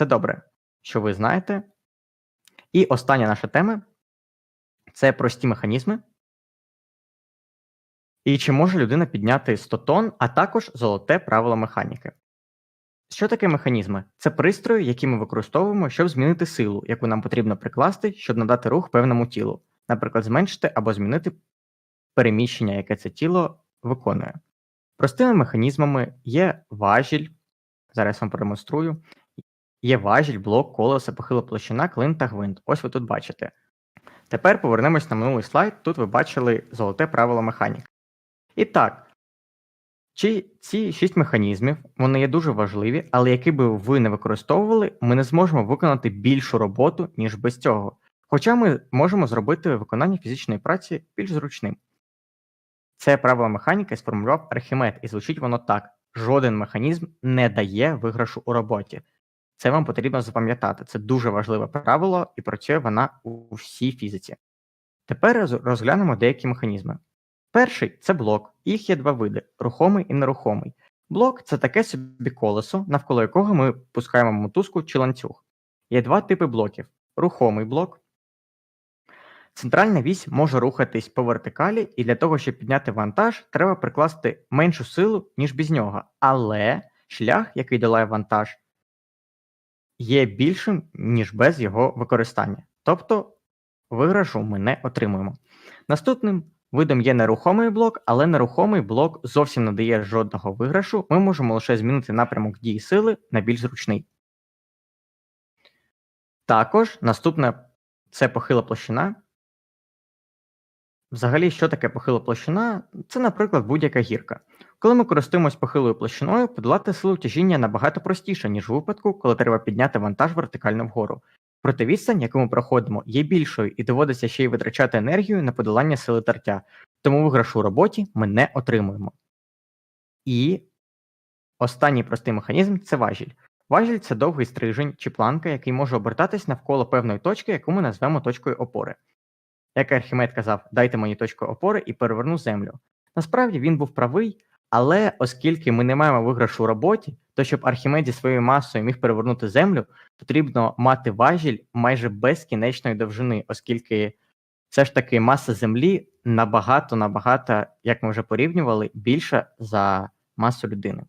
Це добре, що ви знаєте. І остання наша тема це прості механізми. І чи може людина підняти 100 тонн, а також золоте правило механіки. Що таке механізми? Це пристрої, які ми використовуємо, щоб змінити силу, яку нам потрібно прикласти, щоб надати рух певному тілу, наприклад, зменшити або змінити переміщення, яке це тіло виконує. Простими механізмами є важіль, зараз я вам продемонструю. Є важіль, блок, колеса, похила площина, клин та гвинт. Ось ви тут бачите. Тепер повернемось на минулий слайд. Тут ви бачили золоте правило механіки. І так, чи ці шість механізмів вони є дуже важливі, але які би ви не використовували, ми не зможемо виконати більшу роботу, ніж без цього. Хоча ми можемо зробити виконання фізичної праці більш зручним. Це правило механіки сформулював Архімед, і звучить воно так: жоден механізм не дає виграшу у роботі. Це вам потрібно запам'ятати. Це дуже важливе правило, і працює вона у всій фізиці. Тепер розглянемо деякі механізми. Перший це блок. Їх є два види: рухомий і нерухомий. Блок це таке собі колесо, навколо якого ми пускаємо мотузку чи ланцюг. Є два типи блоків: рухомий блок. Центральна вісь може рухатись по вертикалі, і для того, щоб підняти вантаж, треба прикласти меншу силу, ніж без нього. Але шлях, який долає вантаж, є більшим, ніж без його використання. Тобто виграшу ми не отримуємо. Наступним видом є нерухомий блок, але нерухомий блок зовсім не дає жодного виграшу. Ми можемо лише змінити напрямок дії сили на більш зручний. Також наступне це похила площина. Взагалі, що таке похила площина? Це, наприклад, будь-яка гірка. Коли ми користуємось похилою площиною, подолати силу тяжіння набагато простіше, ніж у випадку, коли треба підняти вантаж вертикально вгору. Проте відстань, яку ми проходимо, є більшою і доводиться ще й витрачати енергію на подолання сили тертя, тому виграшу у роботі ми не отримуємо. І останній простий механізм це важіль. Важіль це довгий стрижень чи планка, який може обертатись навколо певної точки, яку ми назвемо точкою опори. Як Архімед казав, дайте мені точку опори і переверну землю. Насправді він був правий, але оскільки ми не маємо виграшу у роботі, то щоб Архімеді своєю масою міг перевернути землю, потрібно мати важіль майже безкінечної довжини, оскільки все ж таки маса землі набагато, набагато, як ми вже порівнювали, більша за масу людини.